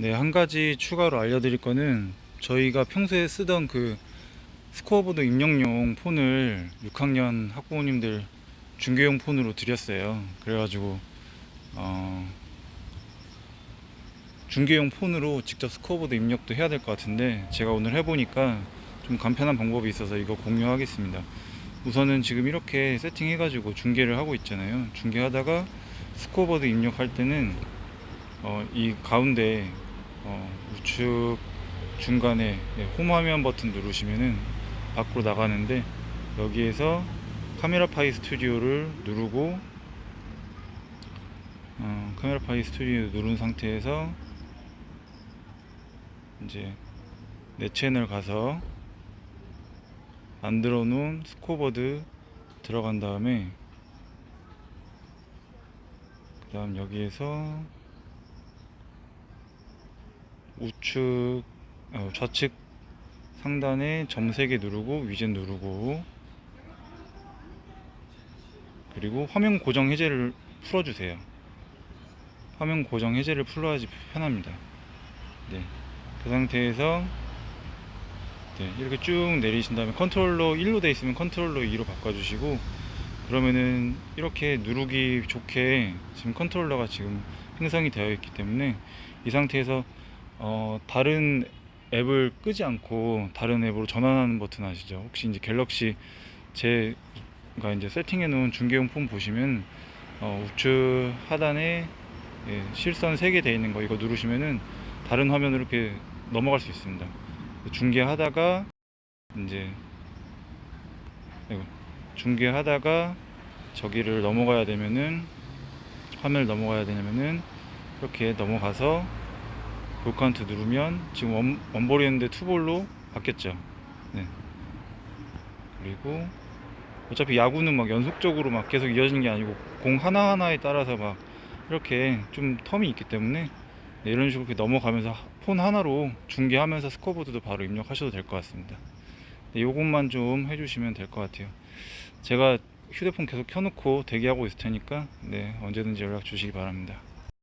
네, 한 가지 추가로 알려드릴 거는 저희가 평소에 쓰던 그 스코어보드 입력용 폰을 6학년 학부모님들 중계용 폰으로 드렸어요. 그래가지고 어, 중계용 폰으로 직접 스코어보드 입력도 해야 될 것 같은데 제가 오늘 해보니까 좀 간편한 방법이 있어서 이거 공유하겠습니다. 우선은 지금 이렇게 세팅해가지고 중계를 하고 있잖아요. 중계하다가 스코어보드 입력할 때는 어, 이 가운데 어, 우측 중간에 네, 홈 화면 버튼 누르시면은 밖으로 나가는데 여기에서 카메라 파이 스튜디오를 누르고 어, 카메라 파이 스튜디오 누른 상태에서 이제 내 채널 가서 만들어 놓은 스코어보드 들어간 다음에 그 다음 여기에서 우측 어, 좌측 상단에 점 3개 누르고 위젯 누르고 그리고 화면 고정 해제를 풀어주세요. 화면 고정 해제를 풀어야지 편합니다. 네, 그 상태에서 네, 이렇게 쭉 내리신 다음에 컨트롤러 1로 돼 있으면 컨트롤러 2로 바꿔주시고 그러면은 이렇게 누르기 좋게 지금 컨트롤러가 지금 형성이 되어 있기 때문에 이 상태에서 어, 다른 앱을 끄지 않고 다른 앱으로 전환하는 버튼 아시죠? 혹시 이제 갤럭시 제가 이제 세팅해 놓은 중계용 폰 보시면 어, 우측 하단에 예, 실선 3개 돼 있는 거 이거 누르시면은 다른 화면으로 이렇게 넘어갈 수 있습니다. 중계하다가 이제 중계하다가 저기를 넘어가야 되면은 화면을 넘어가야 되냐면은 이렇게 넘어가서 볼 카운트 누르면 지금 원, 원볼이었는데 투볼로 바뀌었죠. 네. 그리고 어차피 야구는 막 연속적으로 막 계속 이어지는 게 아니고 공 하나하나에 따라서 막 이렇게 좀 텀이 있기 때문에 네, 이런 식으로 이렇게 넘어가면서 폰 하나로 중계하면서 스코어보드도 바로 입력하셔도 될 것 같습니다. 네, 요것만 좀 해주시면 될 것 같아요. 제가 휴대폰 계속 켜놓고 대기하고 있을 테니까 네, 언제든지 연락 주시기 바랍니다.